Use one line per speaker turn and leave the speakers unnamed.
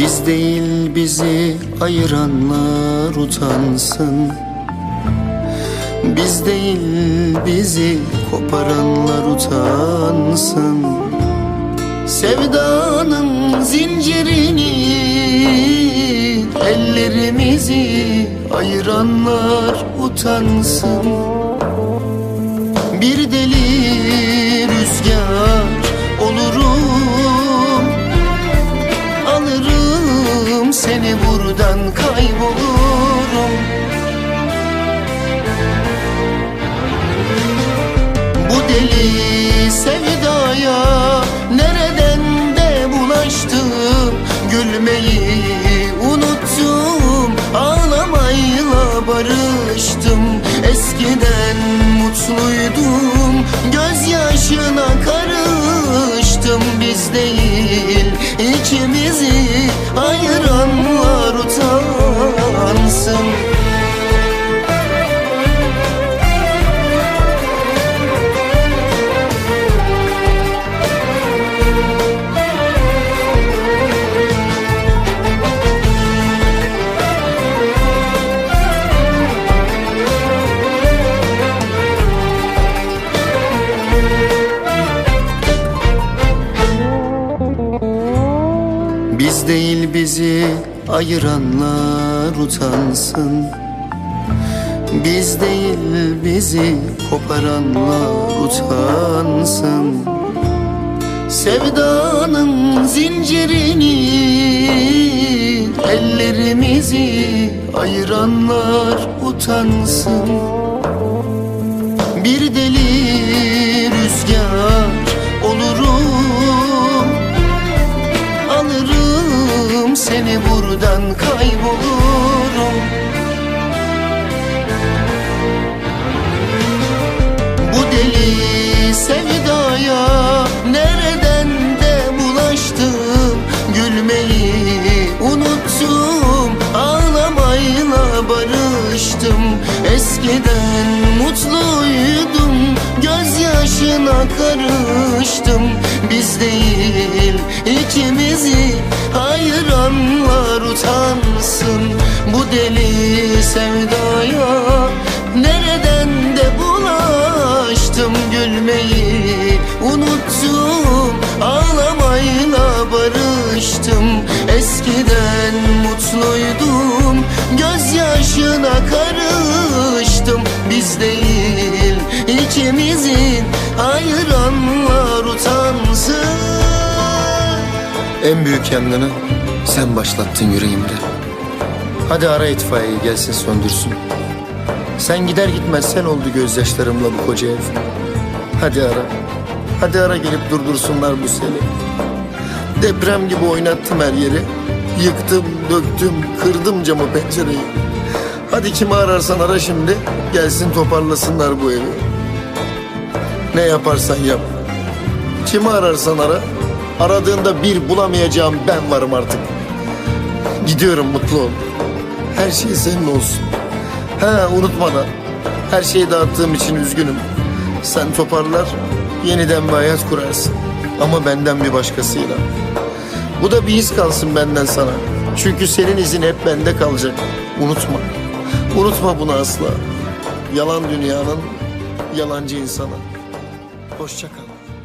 değil bizi ayıranlar utansın. Biz değil bizi koparanlar utansın. Sevdanın zincirini ellerimizi ayıranlar utansın. Bir deli seni buradan kaybolurum. Bu deli sevdaya nereden de bulaştım? Gülmeyi unuttum ağlamayla barıştım. Eskiden mutluydum gözyaşına karıştım. Biz değil değil bizi ayıranlar utansın. Biz değil bizi koparanlar utansın. Sevdanın zincirini ellerimizi ayıranlar utansın seni buradan kaybolurum. Bu deli sevdaya nereden de bulaştım? Gülmeyi unuttum ağlamayla barıştım. Eskiden mutluydum gözyaşına karıştım Biz değil ikimizi ayıranlar utansın. Bu deli sevdaya nereden de bulaştım Gülmeyi? Unuttum ağlamayla barıştım. Eskiden mutluydum gözyaşına karıştım. Biz değil ikimizin ayıranlar utansın. En büyük yangını sen başlattın yüreğimde. Hadi ara itfaiyeyi gelsin söndürsün. Sen gider gitmez sen oldu gözyaşlarımla bu koca ev. Hadi ara Hadi ara gelip durdursunlar bu seni Deprem gibi oynattım her yeri. Yıktım, döktüm, kırdım camı pencereyi. Hadi kimi ararsan ara şimdi Gelsin toparlasınlar bu evi Ne yaparsan yap. Kimi ararsan ara Aradığında bir bulamayacağım ben varım artık. Gidiyorum mutlu ol. Her şey senin olsun. Ha unutma da Her şeyi dağıttığım için üzgünüm. Sen toparlar Yeniden bir hayat kurarsın. Ama benden bir başkasıyla. Bu da bir iz kalsın benden sana. Çünkü senin izin hep bende kalacak. Unutma. Unutma bunu asla. Yalan dünyanın Yalancı insanı Hoşçakalın.